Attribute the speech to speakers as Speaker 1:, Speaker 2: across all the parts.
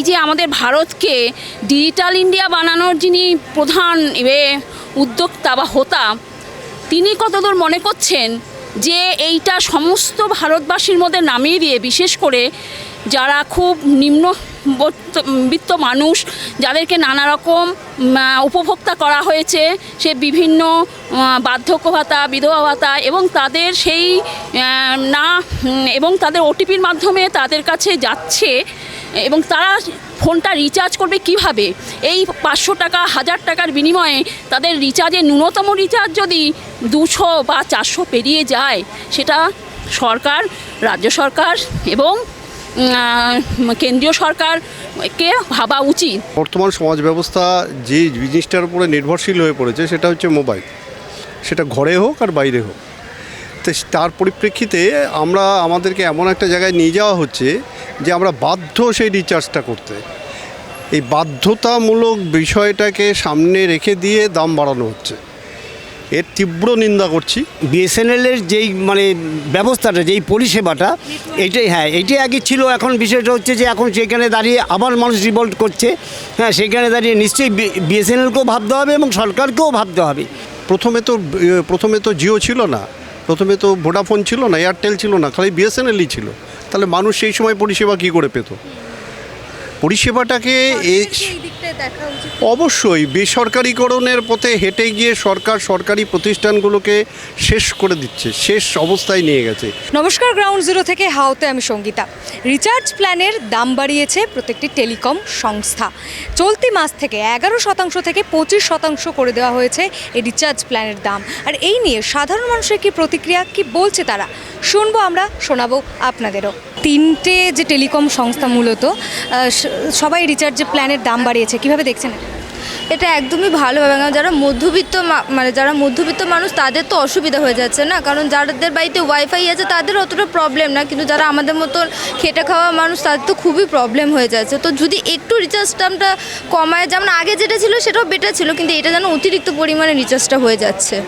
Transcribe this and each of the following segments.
Speaker 1: এই যে আমাদের ভারতকে ডিজিটাল ইন্ডিয়া বানানোর যিনি প্রধান এ, উদ্যোক্তা বা হোতা, তিনি কতদূর মনে করছেন যে এইটা সমস্ত ভারতবাসীর মধ্যে নামিয়ে দিয়ে, বিশেষ করে যারা খুব নিম্ন বিত্ত মানুষ, যাদেরকে নানা রকম উপভোক্তা করা হয়েছে, সে বিভিন্ন বার্ধক্য ভাতা, বিধবা ভাতা এবং তাদের সেই না এবং তাদের ওটিপির মাধ্যমে তাদের কাছে যাচ্ছে এবং তারা ফোনটা রিচার্জ করবে কীভাবে? এই পাঁচশো টাকা, হাজার টাকার বিনিময়ে তাদের রিচার্জের ন্যূনতম রিচার্জ যদি দুশো বা চারশো পেরিয়ে যায়, সেটা সরকার, রাজ্য সরকার এবং কেন্দ্রীয় সরকারকে ভাবা উচিত।
Speaker 2: বর্তমান সমাজ ব্যবস্থা যে জিনিসটার উপরে নির্ভরশীল হয়ে পড়েছে, সেটা হচ্ছে মোবাইল। সেটা ঘরে হোক আর বাইরে হোক। তার পরিপ্রেক্ষিতে আমরা আমাদেরকে এমন একটা জায়গায় নিয়ে যাওয়া হচ্ছে যে আমরা বাধ্য সেই রিচার্জটা করতে। এই বাধ্যতামূলক বিষয়টাকে সামনে রেখে দিয়ে দাম বাড়ানো হচ্ছে। এর তীব্র নিন্দা করছি।
Speaker 3: বিএসএনএলের যেই মানে ব্যবস্থাটা যেই পরিষেবাটা এইটাই হ্যাঁ এইটাই আগে ছিল এখন বিষয়টা হচ্ছে যে এখন সেখানে দাঁড়িয়ে আবার মানুষ রিভল্ট করছে। হ্যাঁ সেখানে দাঁড়িয়ে নিশ্চয়ই বিএসএনএলকেও ভাবতে হবে এবং সরকারকেও ভাবতে হবে।
Speaker 2: প্রথমে তো প্রথমে তো জিও ছিল না। প্রথমে তো ভোডাফোন ছিল না এয়ারটেল ছিল না খালি বিএসএনএলই ছিল। তাহলে মানুষ সেই সময় পরিষেবা কী করে পেত? পরিষেবাটাকে এই অবশ্যই বেসরকারীকরণের পথে হেঁটে গিয়ে সরকার সরকারি প্রতিষ্ঠানগুলোকে শেষ করে দিচ্ছে শেষ অবস্থায় নিয়ে গেছে।
Speaker 4: নমস্কার গ্রাউন্ড জিরো থেকে হাওতে আমি সঙ্গীতা। রিচার্জ প্ল্যানের দাম বাড়িয়েছে প্রত্যেকটি টেলিকম সংস্থা। চলতি মাস থেকে এগারো শতাংশ থেকে পঁচিশ শতাংশ করে দেওয়া হয়েছে এই রিচার্জ প্ল্যানের দাম। আর এই নিয়ে সাধারণ মানুষের কি প্রতিক্রিয়া কি বলছে তারা? শুনব আমরা, শোনাবো আপনাদেরও তিনটে যে টেলিকম সংস্থা মূলত সবাই রিচার্জ প্ল্যানের দাম বাড়িয়েছে, কীভাবে দেখছেন এটা?
Speaker 5: একদমই ভালো না যারা মধ্যবিত্ত মা- মানে যারা মধ্যবিত্ত মানুষ, তাদের তো অসুবিধা হয়ে যাচ্ছে না। কারণ যাদের বাড়িতে ওয়াইফাই আছে, তাদের অতটা প্রবলেম না। কিন্তু যারা আমাদের মতন খেটে খাওয়া মানুষ, তাদের তো খুবই প্রবলেম হয়ে যাচ্ছে। তো যদি একটু রিচার্জ দামটা কমায়, যেমন আগে যেটা ছিল, সেটাও বেটার ছিল। কিন্তু এটা যেন অতিরিক্ত পরিমাণে রিচার্জটা হয়ে যাচ্ছে।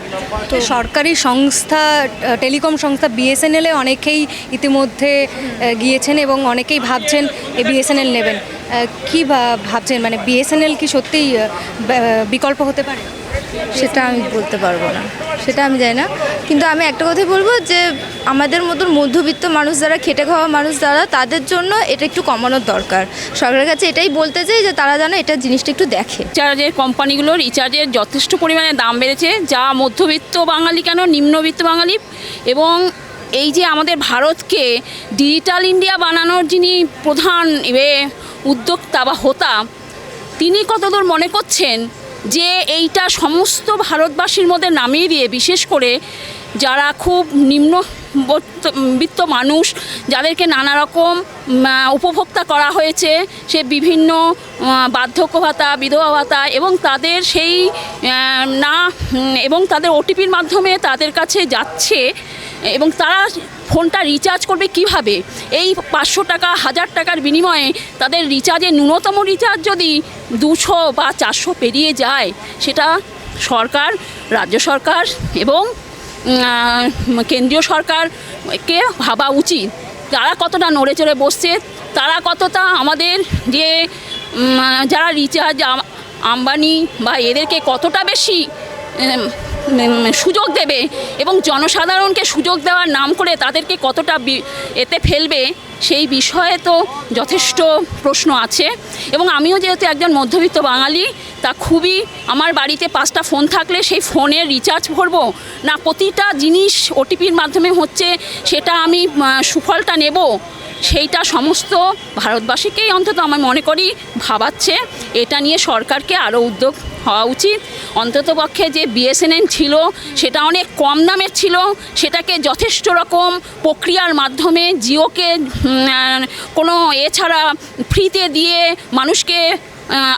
Speaker 4: তো সরকারি সংস্থা টেলিকম সংস্থা বিএসএনএলে অনেকেই ইতিমধ্যে গিয়েছেন এবং অনেকেই ভাবছেন এই বিএসএনএল নেবেন। কি ভাবছেন? মানে বিএসএনএল কি সত্যিই বিকল্প হতে পারে?
Speaker 5: সেটা আমি বলতে পারব না। সেটা আমি জানি না। কিন্তু আমি একটা কথাই বলব যে, আমাদের মতন মধ্যবিত্ত মানুষ যারা, খেটে খাওয়া মানুষ যারা, তাদের জন্য এটা একটু কমানোর দরকার। সরকারের কাছে এটাই বলতে চাই যে, তারা যেন এটা জিনিসটা একটু দেখে।
Speaker 1: রিচার্জের কোম্পানিগুলো রিচার্জের যথেষ্ট পরিমাণে দাম বেড়েছে, যা মধ্যবিত্ত বাঙালি কেন, নিম্নবিত্ত বাঙালি? এবং এই যে আমাদের ভারতকে ডিজিটাল ইন্ডিয়া বানানোর যিনি প্রধান উদ্যোক্তা বা হোতা, তিনি কতদূর মনে করছেন যে এইটা সমস্ত ভারতবাসীর মধ্যে নামিয়ে দিয়ে, বিশেষ করে যারা খুব নিম্ন বিত্ত মানুষ, যাদেরকে নানা রকম উপভোক্তা করা হয়েছে, সে বিভিন্ন বার্ধক্য ভাতা, বিধবা ভাতা এবং তাদের সেই না এবং তাদের ওটিপির মাধ্যমে তাদের কাছে যাচ্ছে এবং তারা ফোনটা রিচার্জ করবে কীভাবে? এই পাঁচশো টাকা, হাজার টাকার বিনিময়ে তাদের রিচার্জে ন্যূনতম রিচার্জ যদি দুশো বা চারশো পেরিয়ে যায়, সেটা সরকার, রাজ্য সরকার এবং কেন্দ্রীয় সরকারকে ভাবা উচিত। তারা কতটা নড়ে চড়ে বসছে, তারা কতটা আমাদের যে যারা রিচার্জ আম্বানি বা এদেরকে কতটা বেশি সুযোগ দেবে এবং জনসাধারণকে সুযোগ দেওয়ার নাম করে তাদেরকে কতটা এতে ফেলবে সেই বিষয়ে তো যথেষ্ট প্রশ্ন আছে। এবং আমিও যেহেতু একজন মধ্যবিত্ত বাঙালি, তা খুবই আমার বাড়িতে পাঁচটা ফোন থাকলে সেই ফোনের রিচার্জ ভরবো? না, প্রতিটা জিনিস ওটিপির মাধ্যমে হচ্ছে সেটা আমি সুফলটা নেব? সেইটা সমস্ত ভারতবাসীকেই অন্তত আমি মনে করি ভাবাচ্ছে। এটা নিয়ে সরকারকে আরও উদ্যোগ হওয়া উচিত। অন্ততপক্ষে যে বিএসএনএন ছিল, সেটা অনেক কম দামের ছিল, সেটাকে যথেষ্ট রকম প্রক্রিয়ার মাধ্যমে জিওকে কোনো এছাড়া ফ্রিতে দিয়ে মানুষকে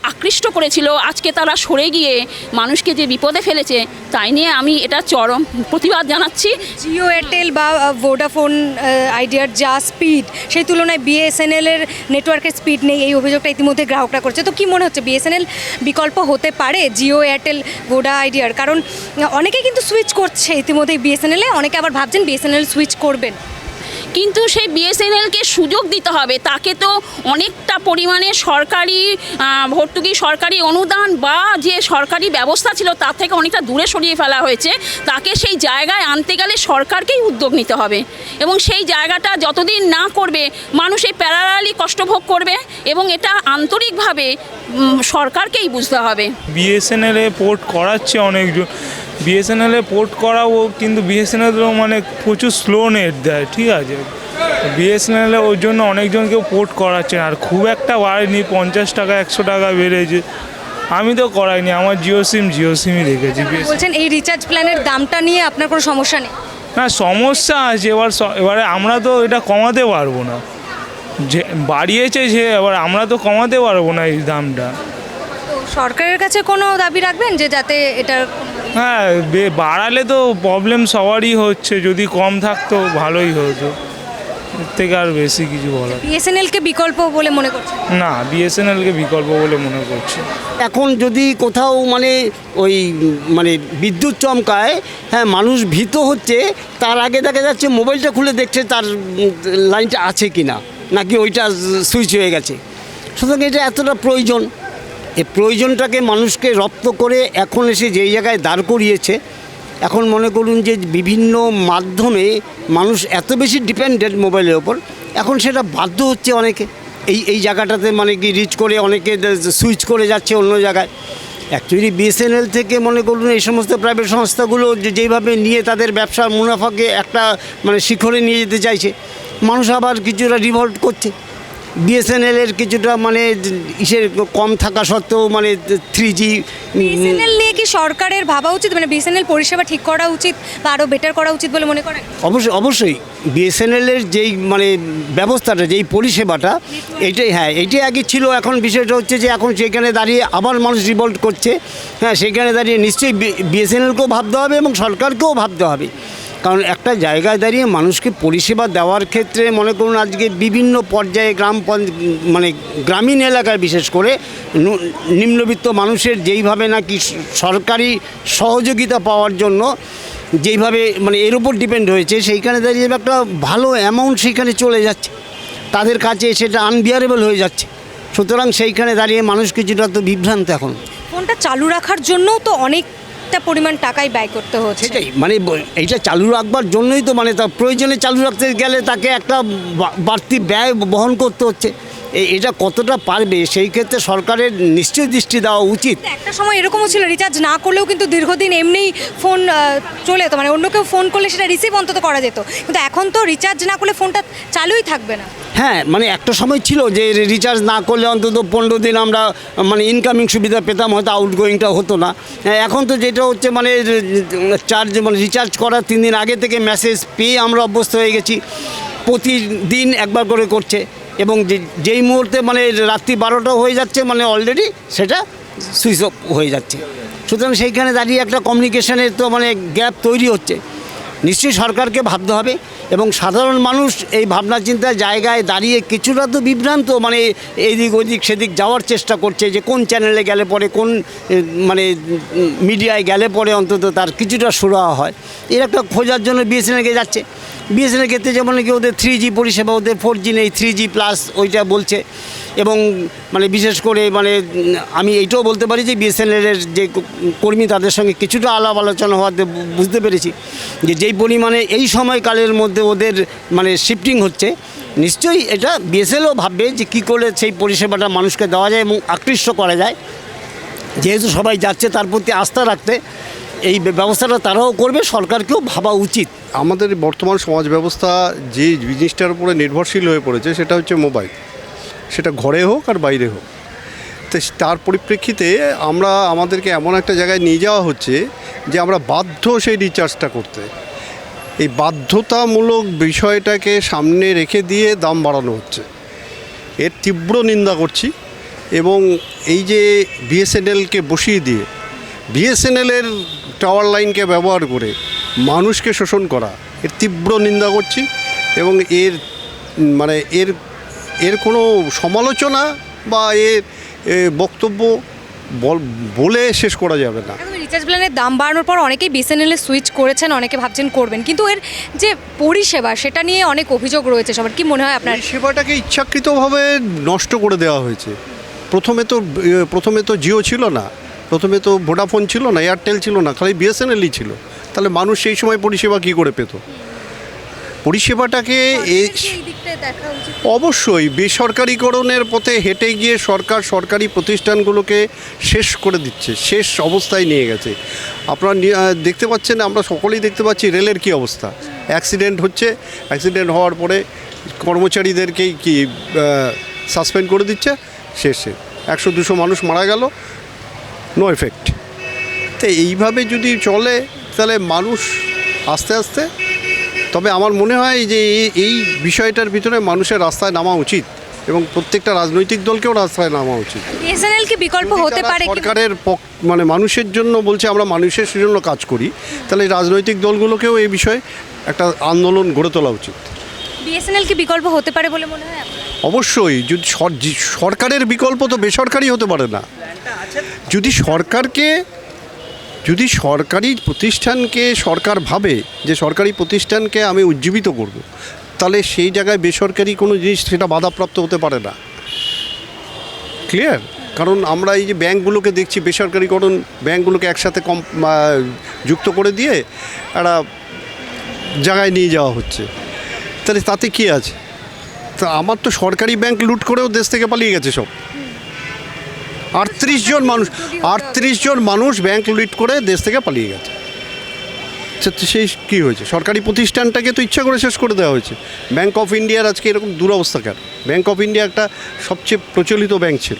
Speaker 1: আকৃষ্ট করেছিল। আজকে তারা সরে গিয়ে মানুষকে যে বিপদে ফেলেছে, তাই নিয়ে আমি এটা চরম প্রতিবাদ জানাচ্ছি।
Speaker 4: জিও, এয়ারটেল বা ভোডাফোন আইডিয়ার যা স্পিড, সেই তুলনায় বিএসএনএল এর নেটওয়ার্কের স্পিড নেই, এই অভিযোগটা ইতিমধ্যে গ্রাহকরা করছে। তো কি মনে হচ্ছে, বিএসএনএল বিকল্প হতে পারে জিও, এয়ারটেল, ভোডা, আইডিয়ার? কারণ অনেকে কিন্তু সুইচ করছে ইতিমধ্যেই বিএসএনএলে অনেকে আবার ভাবছেন বিএসএনএল সুইচ করবেন।
Speaker 1: কিন্তু সেই বিএসএনএলকে সুযোগ দিতে হবে। তাকে তো অনেকটা পরিমাণে সরকারি ভর্তুকি, সরকারি অনুদান বা যে সরকারি ব্যবস্থা ছিল তার থেকে অনেকটা দূরে সরিয়ে ফেলা হয়েছে। তাকে সেই জায়গায় আনতে গেলে সরকারকেই উদ্যোগ নিতে হবে। এবং সেই জায়গাটা যতদিন না করবে, মানুষ এই প্যারালালি কষ্টভোগ করবে এবং এটা আন্তরিকভাবে সরকারকেই বুঝতে হবে।
Speaker 6: বিএসএনএল পোর্ট করাচ্ছে অনেকজন। বিএসএনএল পোর্ট করাবো কিন্তু বিএসএনএলও মানে প্রচুর স্লো নেট দেয় ঠিক আছে? বিএসএনএল ওর জন্য অনেকজনকেও পোর্ট করাচ্ছে। আর খুব একটা বাড়েনি পঞ্চাশ টাকা একশো টাকা বেড়েছে। আমি তো করাইনি আমার জিও সিম জিও সিমই রেখেছি
Speaker 4: বলছেন এই রিচার্জ প্ল্যানের দামটা নিয়ে আপনার কোনো সমস্যা নেই?
Speaker 6: না সমস্যা আছে এবার এবারে আমরা তো এটা কমাতে পারব না। যে বাড়িয়েছে যে এবার আমরা তো কমাতে পারব না এই দামটা।
Speaker 4: সরকারের কাছে কোনো দাবি রাখবেন যে যাতে এটার
Speaker 6: হ্যাঁ বে- বাড়ালে তো প্রবলেম সবারই হচ্ছে। যদি কম থাকতো ভালোই হতো। এর থেকে আর বেশি কিছু বলার
Speaker 4: বিএসএনএলকে বিকল্প বলে মনে করছে
Speaker 6: না বিএসএনএলকে বিকল্প বলে মনে করছে।
Speaker 3: এখন যদি কোথাও মানে ওই মানে বিদ্যুৎ চমকায় হ্যাঁ মানুষ ভীত হচ্ছে তার আগে দেখা যাচ্ছে মোবাইলটা খুলে দেখছে তার লাইনটা আছে কি না নাকি ওইটা সুইচ হয়ে গেছে। সুতরাং এটা এতটা প্রয়োজন। এই প্রয়োজনটাকে মানুষকে রপ্ত করে এখন এসে যেই জায়গায় দাঁড় করিয়েছে, এখন মনে করুন যে বিভিন্ন মাধ্যমে মানুষ এত বেশি ডিপেন্ডেন্ট মোবাইলের ওপর, এখন সেটা বাধ্য হচ্ছে অনেকে। এই এই জায়গাটাতে মানে কি রিচ করে অনেকে সুইচ করে যাচ্ছে অন্য জায়গায়। অ্যাকচুয়ালি বিএসএনএল থেকে মনে করুন এই সমস্ত প্রাইভেট সংস্থাগুলো যে যেভাবে নিয়ে তাদের ব্যবসার মুনাফাকে একটা মানে শিখরে নিয়ে যেতে চাইছে, মানুষ আবার কিছুটা রিভল্ট করছে। বিএসএনএল এর কিছুটা মানে ইসের কম থাকা সত্ত্বেও মানে থ্রি জি
Speaker 4: বিএসএনএল নিয়ে কি সরকারের ভাবা উচিত? মানে বিএসএনএল পরিষেবা ঠিক করা উচিত বা আরও বেটার করা উচিত বলে মনে করেন?
Speaker 3: অবশ্যই অবশ্যই। বিএসএনএলের যেই মানে ব্যবস্থাটা যেই পরিষেবাটা এইটাই হ্যাঁ এইটাই আগে ছিল। এখন বিষয়টা হচ্ছে যে এখন সেখানে দাঁড়িয়ে আবার মানুষ রিভল্ট করছে। হ্যাঁ সেখানে দাঁড়িয়ে নিশ্চয়ই বিএসএনএলকেও ভাবতে হবে এবং সরকারকেও ভাবতে হবে। কারণ একটা জায়গায় দাঁড়িয়ে মানুষকে পরিষেবা দেওয়ার ক্ষেত্রে মনে করুন আজকে বিভিন্ন পর্যায়ে গ্রাম মানে গ্রামীণ এলাকায় বিশেষ করে নিম্নবিত্ত মানুষের যেইভাবে নাকি সরকারি সহযোগিতা পাওয়ার জন্য যেইভাবে মানে এর উপর ডিপেন্ড হয়েছে, সেইখানে দাঁড়িয়ে একটা ভালো অ্যামাউন্ট সেইখানে চলে যাচ্ছে। তাদের কাছে সেটা আনবিয়ারেবল হয়ে যাচ্ছে। সুতরাং সেইখানে দাঁড়িয়ে মানুষ কিছুটা তো বিভ্রান্ত এখন।
Speaker 4: ফোনটা চালু রাখার জন্যও তো অনেকটা পরিমাণ টাকাই ব্যয় করতে হচ্ছে।
Speaker 3: সেটাই মানে এইটা চালু রাখবার জন্যই তো মানে তার প্রয়োজনে চালু রাখতে গেলে তাকে একটা বাড়তি ব্যয় বহন করতে হচ্ছে। এটা কতটা পারবে? সেই ক্ষেত্রে সরকারের নিশ্চয়ই দৃষ্টি দেওয়া উচিত।
Speaker 4: একটা সময় এরকমও ছিল রিচার্জ না করলেও কিন্তু দীর্ঘদিন এমনিই ফোন চলে যেত। মানে অন্য কেউ ফোন করলে সেটা রিসিভ অন্তত করা যেত। কিন্তু এখন তো রিচার্জ না করলে ফোনটা চালুই থাকবে না।
Speaker 3: হ্যাঁ মানে একটা সময় ছিল যে রিচার্জ না করলে অন্তত পনেরো দিন আমরা মানে ইনকামিং সুবিধা পেতাম হয়তো আউটগোয়িংটা হতো না। হ্যাঁ, এখন তো যেটা হচ্ছে মানে চার্জ মানে রিচার্জ করার তিন দিন আগে থেকে মেসেজ পেয়ে আমরা অভ্যস্ত হয়ে গেছি। প্রতিদিন একবার করে করছে। এবং যেই মুহূর্তে মানে রাত্রি বারোটা হয়ে যাচ্ছে মানে অলরেডি সেটা সুইচ অফ হয়ে যাচ্ছে। সুতরাং সেইখানে দাঁড়িয়ে একটা কমিউনিকেশনের তো মানে গ্যাপ তৈরি হচ্ছে। নিশ্চয়ই সরকারকে ভাবতে হবে এবং সাধারণ মানুষ এই ভাবনা চিন্তার জায়গায় দাঁড়িয়ে কিছুটা তো বিভ্রান্ত মানে এদিক ওইদিক সেদিক যাওয়ার চেষ্টা করছে যে কোন চ্যানেলে গেলে পরে, কোন মানে মিডিয়ায় গেলে পরে অন্তত তার কিছুটা সুরাহা হয়। এর একটা খোঁজার জন্য বিএসএনএলকে যাচ্ছে। বিএসএনএল ক্ষেত্রে যেমন কি ওদের থ্রি জি পরিষেবা, ওদের ফোর জি নেই থ্রি জি প্লাস ওইটা বলছে। এবং মানে বিশেষ করে মানে আমি এইটাও বলতে পারি যে বিএসএনএলের যে কর্মী তাদের সঙ্গে কিছুটা আলাপ আলোচনা হওয়াতে বুঝতে পেরেছি যে যেই পরিমাণে এই সময়কালের মধ্যে ওদের মানে শিফটিং হচ্ছে, নিশ্চয়ই এটা বিএসএলও ভাববে যে কী করে সেই পরিষেবাটা মানুষকে দেওয়া যায় এবং আকৃষ্ট করা যায়। যেহেতু সবাই যাচ্ছে তার প্রতি আস্থা রাখতে, এই ব্যবস্থাটা তারাও করবে, সরকারকেও ভাবা উচিত।
Speaker 2: আমাদের বর্তমান সমাজ ব্যবস্থা যে জিনিসটার উপরে নির্ভরশীল হয়ে পড়েছে, সেটা হচ্ছে মোবাইল সেটা ঘরে হোক আর বাইরে হোক। তো তার পরিপ্রেক্ষিতে আমরা আমাদেরকে এমন একটা জায়গায় নিয়ে যাওয়া হচ্ছে যে আমরা বাধ্য সেই রিচার্জটা করতে। এই বাধ্যতামূলক বিষয়টাকে সামনে রেখে দিয়ে দাম বাড়ানো হচ্ছে। এর তীব্র নিন্দা করছি এবং এই যে বিএসএনএলকে বসিয়ে দিয়ে বিএসএনএলের টাওয়ার লাইনকে ব্যবহার করে মানুষকে শোষণ করা, এর তীব্র নিন্দা করছি এবং এর মানে এর এর কোনো সমালোচনা বা এর এ, বক্তব্য বল বলে শেষ করা যাবে না।
Speaker 4: রিচার্জ প্ল্যানের দাম বাড়ানোর পর অনেকেই বিএসএনএলে সুইচ করেছেন অনেকে ভাবছেন করবেন। কিন্তু এর যে পরিষেবা সেটা নিয়ে অনেক অভিযোগ রয়েছে। সবার কি মনে হয় আপনার?
Speaker 2: সেবাটাকে ইচ্ছাকৃতভাবে নষ্ট করে দেওয়া হয়েছে। প্রথমে তো প্রথমে তো জিও ছিল না। প্রথমে তো ভোডাফোন ছিল না এয়ারটেল ছিল না খালি বিএসএনএলই ছিল। তাহলে মানুষ সেই সময় পরিষেবা কী করে পেত? পরিষেবাটাকে অবশ্যই, বেসরকারীকরণের পথে হেঁটে গিয়ে সরকার সরকারি প্রতিষ্ঠানগুলোকে শেষ করে দিচ্ছে, শেষ অবস্থায় নিয়ে গেছে। আপনারা দেখতে পাচ্ছেন, আমরা সকলেই দেখতে পাচ্ছি রেলের কি অবস্থা। অ্যাক্সিডেন্ট হচ্ছে, অ্যাক্সিডেন্ট হওয়ার পরে কর্মচারীদেরকেই কি সাসপেন্ড করে দিচ্ছে, শেষে। একশো দুশো মানুষ মারা গেল নো এফেক্ট তো এইভাবে যদি চলে, তাহলে মানুষ আস্তে আস্তে তবে আমার মনে হয় যে এই- এই বিষয়টার ভিতরে মানুষের রাস্তায় নামা উচিত এবং প্রত্যেকটা রাজনৈতিক দলকেও রাস্তায় নামা উচিত।
Speaker 4: কি বিকল্প হতে পারে
Speaker 2: সরকারের মানে মানুষের জন্য বলছে আমরা মানুষের জন্য কাজ করি তাহলে এই রাজনৈতিক দলগুলোকেও এই বিষয়ে একটা আন্দোলন গড়ে তোলা উচিত।
Speaker 4: বিএসএনএল কি বিকল্প হতে পারে বলে মনে হয়
Speaker 2: অবশ্যই যদি সরকারের বিকল্প তো বেসরকারি হতে পারে না। যদি সরকারকে যদি সরকারি প্রতিষ্ঠানকে সরকার ভাবে যে সরকারি প্রতিষ্ঠানকে আমি উজ্জীবিত করব, তাহলে সেই জায়গায় বেসরকারি কোনো জিনিস সেটা বাধাপ্রাপ্ত হতে পারে না। ক্লিয়ার কারণ আমরা এই যে ব্যাংকগুলোকে দেখছি, বেসরকারিকরণ ব্যাংকগুলোকে একসাথে কম যুক্ত করে দিয়ে একটা জায়গায় নিয়ে যাওয়া হচ্ছে। তাহলে তাতে কী আছে? তা আমার তো সরকারি ব্যাংক লুট করেও দেশ থেকে পালিয়ে গেছে সব। আটত্রিশ জন মানুষ আটত্রিশ জন মানুষ ব্যাংক লুট করে দেশ থেকে পালিয়ে গেছে। আচ্ছা, সেই কী হয়েছে? সরকারি প্রতিষ্ঠানটাকে তো ইচ্ছা করে শেষ করে দেওয়া হয়েছে। ব্যাংক অফ ইন্ডিয়ার আজকে এরকম দুরবস্থা কেন? ব্যাংক অফ ইন্ডিয়া একটা সবচেয়ে প্রচলিত ব্যাংক ছিল।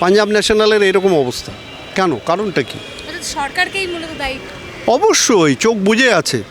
Speaker 2: পাঞ্জাব ন্যাশনালের এরকম অবস্থা। কেন? কারণটা কি?
Speaker 4: সরকারকেই মূলত দায়ী।
Speaker 2: অবশ্যই চোখ বুঝে আছে।